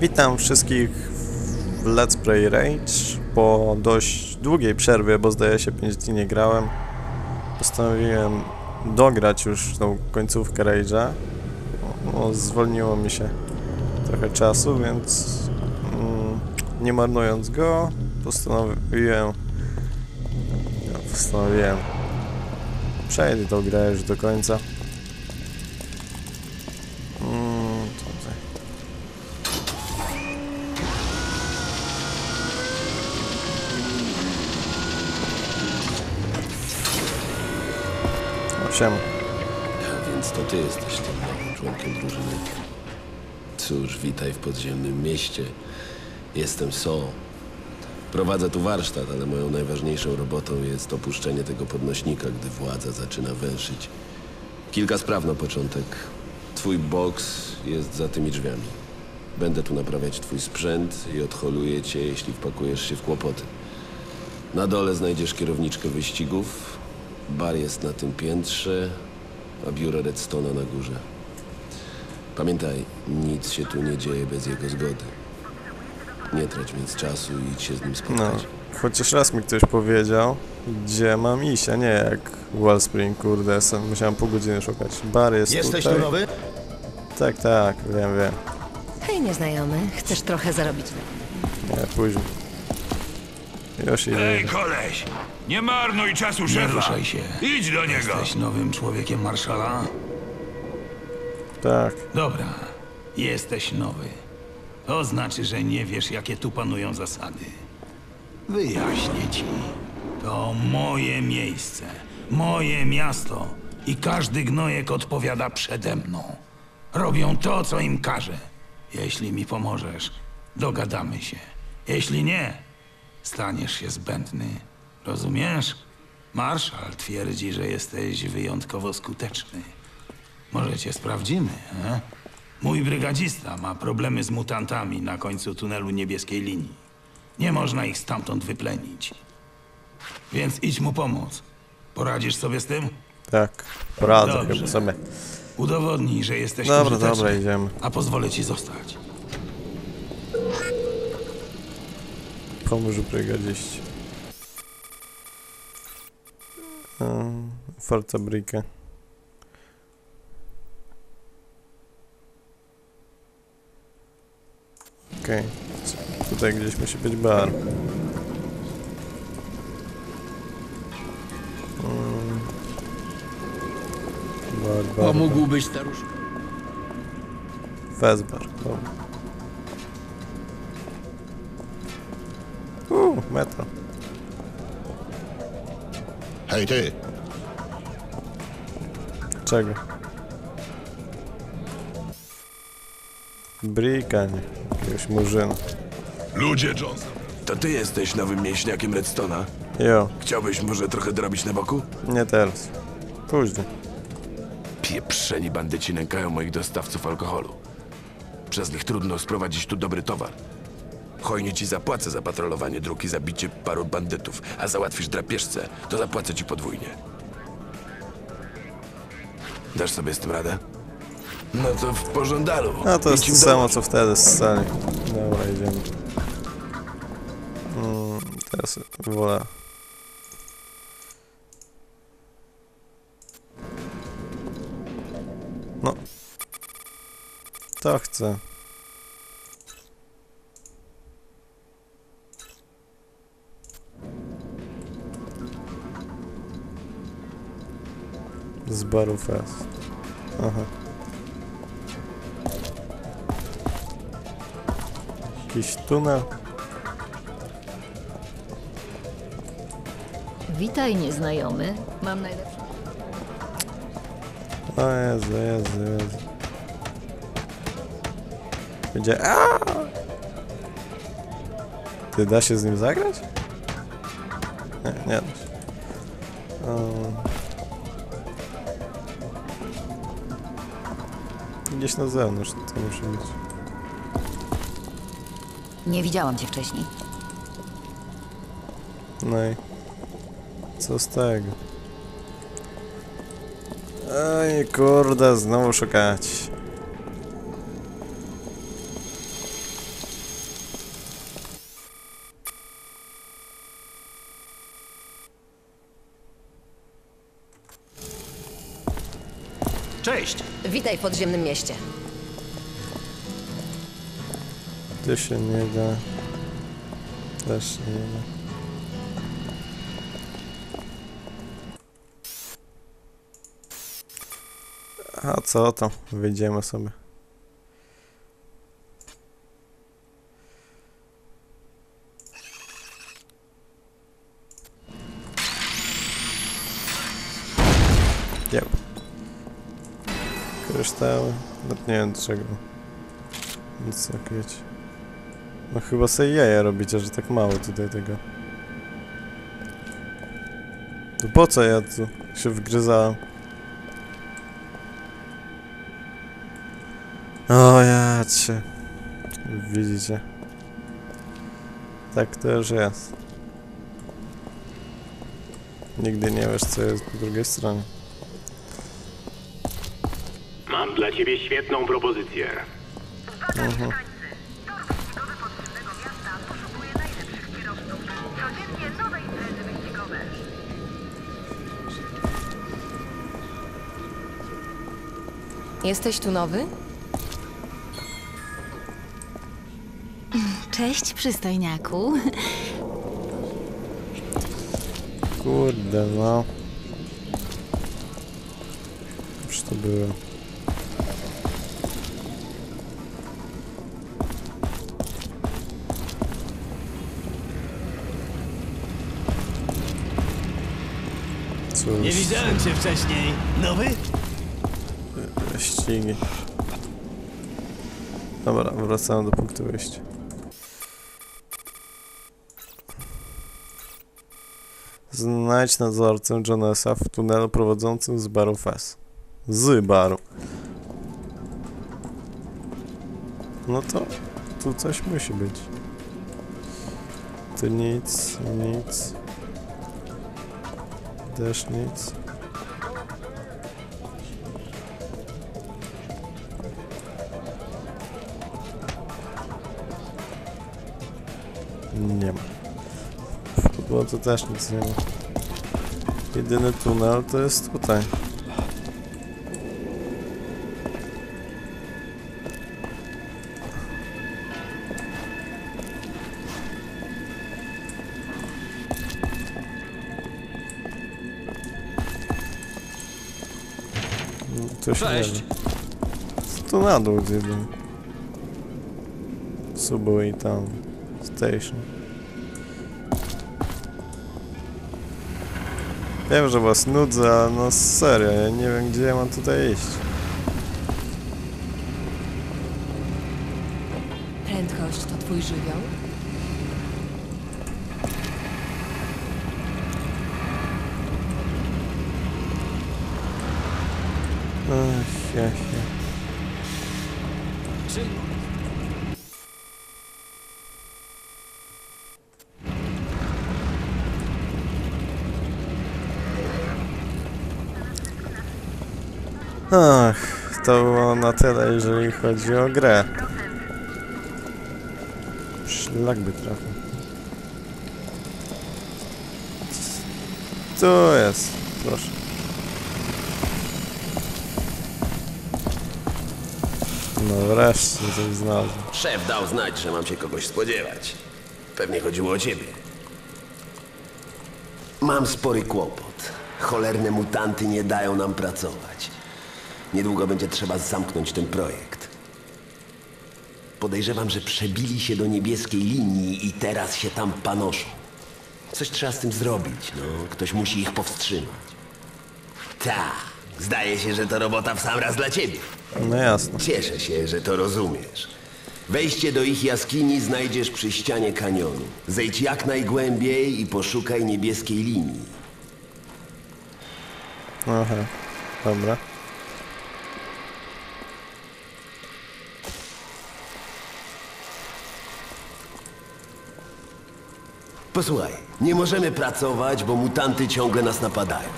Witam wszystkich w Let's Play Rage. Po dość długiej przerwie, bo zdaje się 5 dni nie grałem, postanowiłem dograć już tą końcówkę Rage'a. No, zwolniło mi się trochę czasu, więc mm, nie marnując go, postanowiłem postanowiłem przejdę tą grę już do końca. Osiem. A więc to ty jesteś tym nowym członkiem drużyny. Cóż, witaj w podziemnym mieście. Jestem So. Prowadzę tu warsztat, ale moją najważniejszą robotą jest opuszczenie tego podnośnika, gdy władza zaczyna węszyć. Kilka spraw na początek. Twój boks jest za tymi drzwiami. Będę tu naprawiać twój sprzęt i odholuję cię, jeśli wpakujesz się w kłopoty. Na dole znajdziesz kierowniczkę wyścigów. Bar jest na tym piętrze, a biuro Redstone'a na górze. Pamiętaj, nic się tu nie dzieje bez jego zgody. Nie trać więc czasu i idź się z nim No, spotkać. chociaż raz mi ktoś powiedział, gdzie mam iść, a nie jak Wellspring, kurde, musiałem pół godziny szukać. Bar jest Jesteś tutaj. tu nowy? Tak, tak, wiem, wiem. Hej, nieznajomy, chcesz trochę zarobić? Nie, później. Już idę. Ej, koleś! Nie marnuj czasu szefa! ruszaj się. Idź do niego! Jesteś nowym człowiekiem marszala? Tak, Dobra, jesteś nowy. To znaczy, że nie wiesz, jakie tu panują zasady. Wyjaśnię ci. To moje miejsce, moje miasto i każdy gnojek odpowiada przede mną. Robią to, co im każę. Jeśli mi pomożesz, dogadamy się. Jeśli nie, staniesz się zbędny. Rozumiesz? Marszal twierdzi, że jesteś wyjątkowo skuteczny. Może cię sprawdzimy, e? Mój brygadzista ma problemy z mutantami na końcu tunelu niebieskiej linii. Nie można ich stamtąd wyplenić. Więc idź mu pomóc. Poradzisz sobie z tym? tak. Poradzę Dobrze. chyba sobie. Udowodnij, że jesteś Dobra, użyteczny, dobra, idziemy. a pozwolę ci zostać. Pomóż brygadziści. Forza Brikę. Okej. Tutaj gdzieś musi być bar. Mm. Bar, bar, bar. Pomógłbyś staruszku. Fezbar. Dobra. Uuu, metro. Hej ty, Czego? Brika, nie. Jakiegoś murzyna. Ludzie, Johnson! To ty jesteś nowym mięśniakiem Redstona? Jo, Chciałbyś może trochę dorobić na boku? nie teraz. Później. Pieprzeni bandyci nękają moich dostawców alkoholu. Przez nich trudno sprowadzić tu dobry towar. Hojnie ci zapłacę za patrolowanie dróg i zabicie paru bandytów, a załatwisz drapieżcę, to zapłacę ci podwójnie. Dasz sobie z tym radę? No to w pożądalu. A to jest to samo co wtedy z sali. Dobra, idziemy. Mm, teraz wolę. No. To chcę. Z baru fest. Aha. Jakiś tunel. Witaj, nieznajomy. Mam najlepsze. O Jezu, Jezu, Jezu. Będzie... Aaaa! Ty da się z nim zagrać? Nie, nie da się. Um. Gdzieś na zewnątrz to musi być. Nie widziałam cię wcześniej. No i... Co z tego? Ej, kurde, znowu szukać. Witaj w podziemnym mieście. Tu się nie da. Też nie da. A co to? Wyjdziemy sobie. Yep. Nawet nie wiem czego. Nic wiecie. No chyba sobie jaja robicie, że tak mało tutaj tego. To po co ja tu się wgryzałem? O ja cię. Widzicie. Tak to już jest. Nigdy nie wiesz co jest po drugiej stronie. Ciebie świetną propozycję. Mhm. Jesteś tu nowy? Cześć, przystojniaku. Kurde no. Już to było. Nie widziałem cię wcześniej. Nowy? ścigi. Dobra, wracamy do punktu wyjścia. Znajdź nadzorcę Jonesa w tunelu prowadzącym z baru Fes. Z baru. No to tu coś musi być. Tu nic, nic. Też nic. Nie ma. W podłodze też nic nie ma. Jedyny tunel to jest tutaj. To Cześć. Tu na dół zjedę. Subway tam. Station. Wiem, że was nudzę, ale no serio, ja nie wiem gdzie ja mam tutaj iść. Prędkość to twój żywioł? Ach, ja. Ach, to było na tyle, jeżeli chodzi o grę. Szlak by trafił. Tu jest, proszę. No wreszcie coś znalazłem. Szef dał znać, że mam się kogoś spodziewać. Pewnie chodziło o ciebie. Mam spory kłopot. Cholerne mutanty nie dają nam pracować. Niedługo będzie trzeba zamknąć ten projekt. Podejrzewam, że przebili się do niebieskiej linii i teraz się tam panoszą. Coś trzeba z tym zrobić, no. Ktoś musi ich powstrzymać. Tak, zdaje się, że to robota w sam raz dla ciebie. No jasno. Cieszę się, że to rozumiesz. Wejście do ich jaskini znajdziesz przy ścianie kanionu. Zejdź jak najgłębiej i poszukaj niebieskiej linii. Aha, dobra. Posłuchaj, nie możemy pracować, bo mutanty ciągle nas napadają.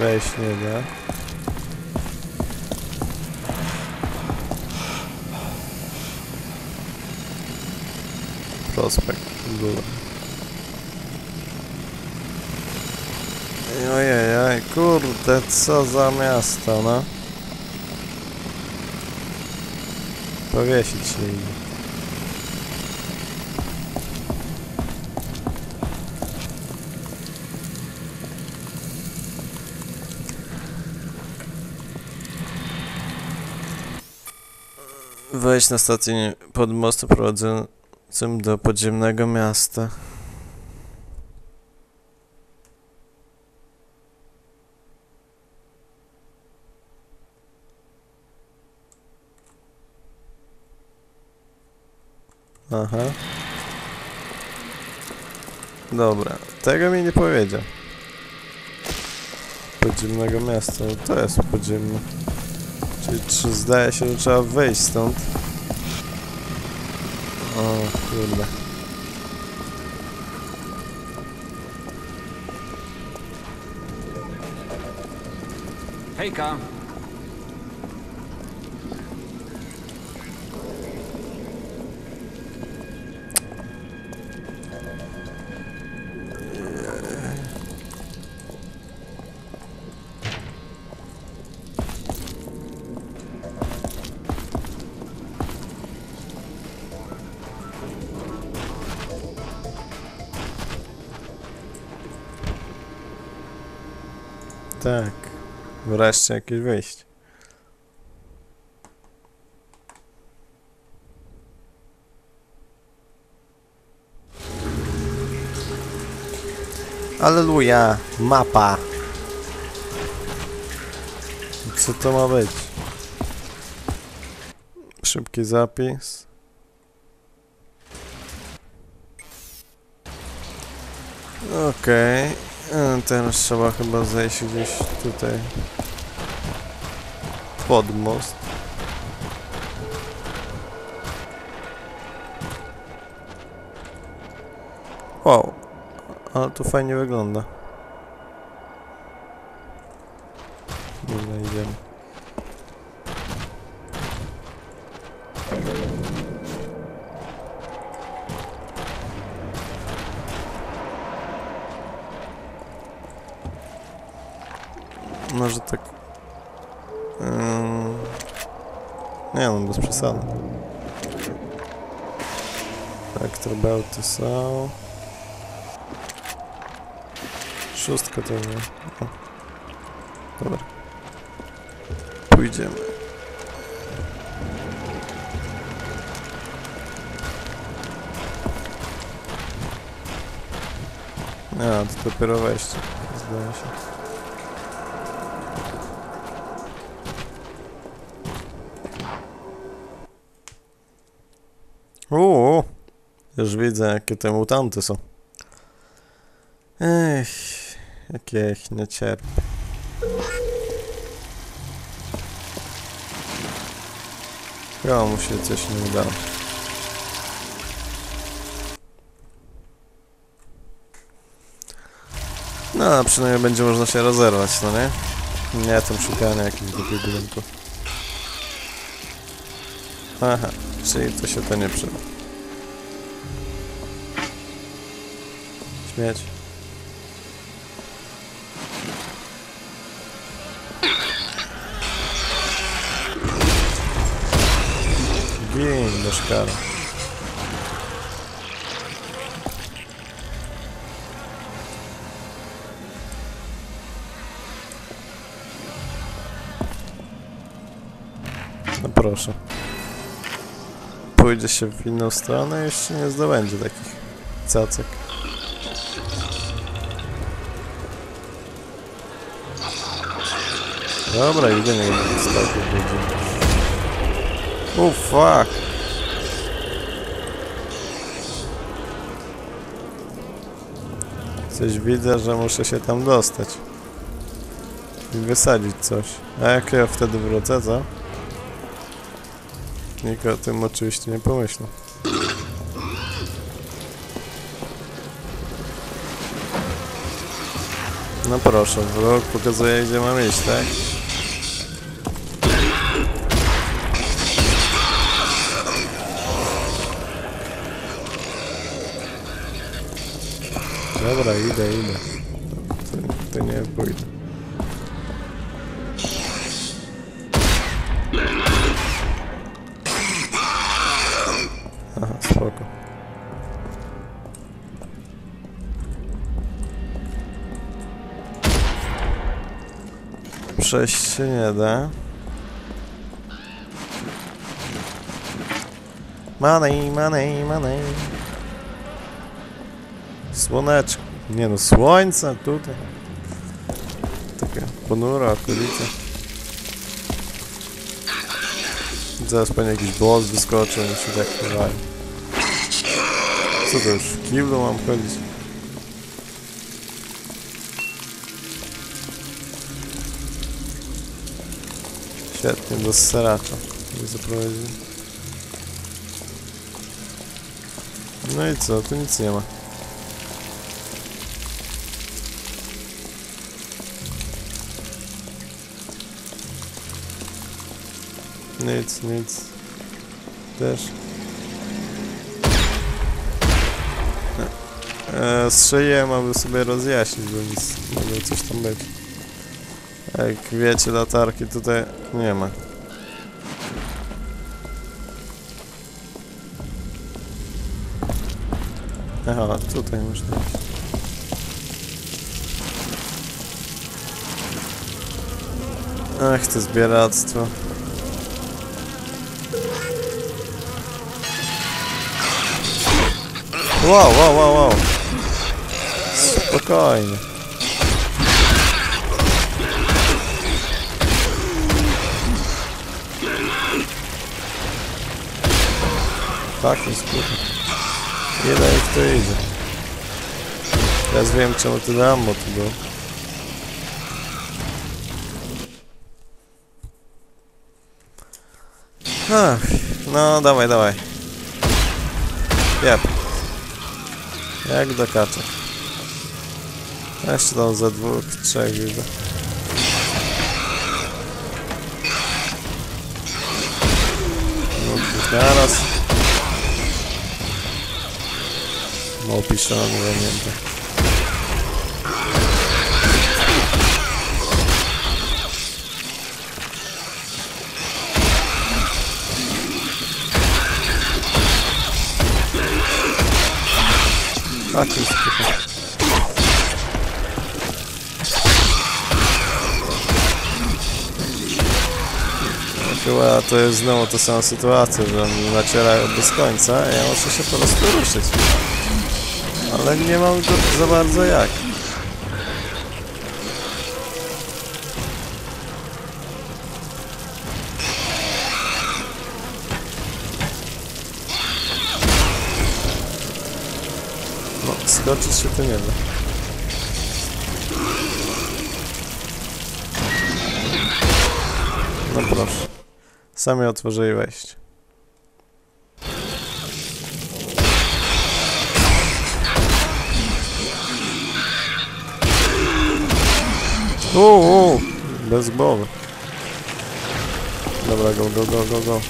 Wejść nie da. Prospekt w górę. Ojej, kurde, co za miasto, no. Powiesić się idzie. Wejść na stację pod mostem prowadzącym do podziemnego miasta. Aha. Dobra, tego mi nie powiedział. Podziemnego miasta, to jest podziemne. Czy zdaje się, że trzeba wyjść stąd? O kurde. Hejka! Tak. Wreszcie jakieś wyjście. Aleluja! Mapa! Co to ma być? Szybki zapis. Okej. E, Teraz trzeba chyba zejść gdzieś tutaj. Pod most. Wow. Ale to fajnie wygląda. Dobra, idziemy. Może tak... Ym... Nie bez przesady. Elektrobelty są... Szóstka to nie. O. Dobra. Pójdziemy. A, to dopiero wejście, zdaje się. Uuu, już widzę jakie te mutanty są. Ech, jakie ja ich nie cierpię. Chyba mu się coś nie udało. No, a przynajmniej będzie można się rozerwać, no nie? Nie tam szukania jakichś głupich budynków. Aha, czyli to się to nie przyda. Śmieć. Gin do szkara. No proszę. Pójdzie się w inną stronę, jeszcze nie zdobędzie takich cacek. Dobra, idę nie skoku będzie. Oh fuck. Coś widzę, że muszę się tam dostać. I wysadzić coś. A jak ja wtedy wrócę, co? Nikt o tym oczywiście nie pomyślał. No proszę, wróg pokazuje gdzie mam iść, tak? Dobra, idę, idę. To, to nie pójdę. Przejść się nie da. Money, money, money. Słoneczko. Nie no, słońce tutaj. Takie ponura okolice. Zaraz pewnie jakiś boss wyskoczy, mi się tak wydaje. Co to już, kiblu mam chodzić? Świetnie, do seracza mnie zaprowadzi. No i co, tu nic nie ma. Nic, nic. Też. E, strzeliłem, aby sobie rozjaśnić, bo nic, może coś tam być. Jak wiecie, latarki tutaj nie ma. Aha, tutaj można. Ach, to zbieractwo. Wow, wow, wow, wow. Spokojnie. Tak, jest kurwa. Ile ich to idzie? Teraz wiem czemu tyle ammo tu było. Ach, no dawaj, dawaj. Jep. Jak do kaczek. Jeszcze tam za dwóch, trzech widzę. No, dwóch Małpiszony, zamięty. Tak jest tutaj. Chyba to jest znowu ta sama sytuacja, że oni nacierają bez końca, ja muszę się po prostu ruszyć. Ale nie mam go za bardzo jak. No, skoczyć się to nie da. No proszę. Sami otworzyli wejście. Uuu, bez głowy. Dobra, go, go, go, go, go.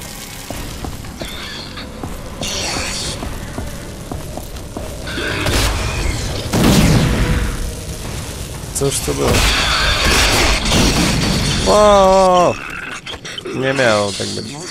Cóż to było? O! Nie miało tak być.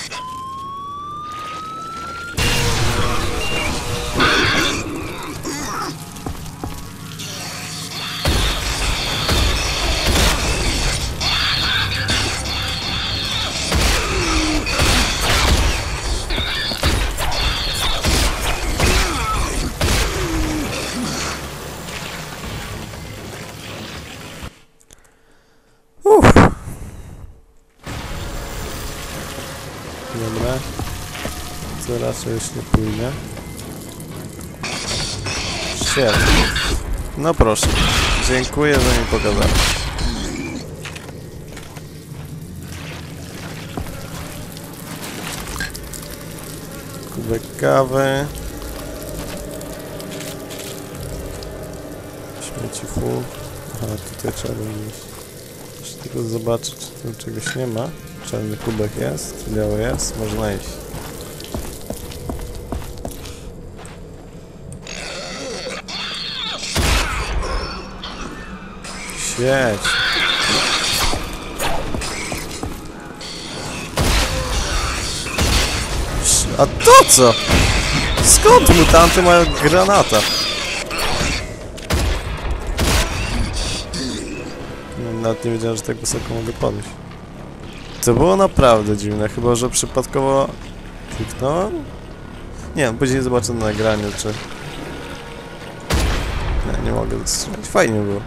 Co już nie pójdzie. Świetnie. No proszę. Dziękuję, że mi pokazałeś. Kubek kawy. Śmieci full. Aha, tutaj trzeba będzie tylko zobaczyć, czy tu czegoś nie ma. Czarny kubek jest, biały jest, można iść. Świeć. A to co? Skąd mutanty mają granata? No, Nawet nie wiedziałem, że tak wysoko mogę podejść. To było naprawdę dziwne, chyba że przypadkowo kliknąłem? Nie wiem, później zobaczę na nagraniu, czy... Nie, nie mogę strzelać. Fajnie było.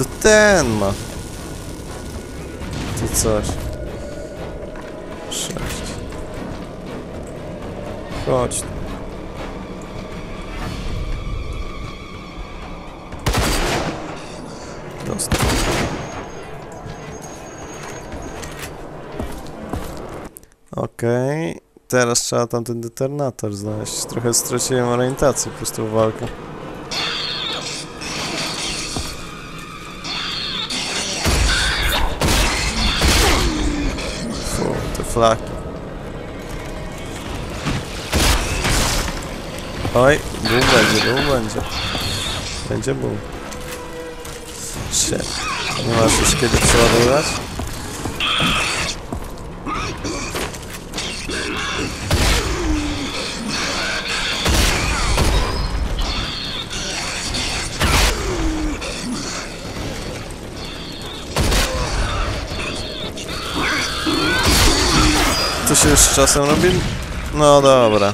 To ten ma. To coś. Sześć. Chodź. Okej. Teraz trzeba tamten detonator znaleźć. Trochę straciłem orientację prostu w walkę. fraco. Ai, bom Band, bom Band. Band é bom. Certo. Vamos lá, se esquerda, se lá, już czasem robi? No dobra.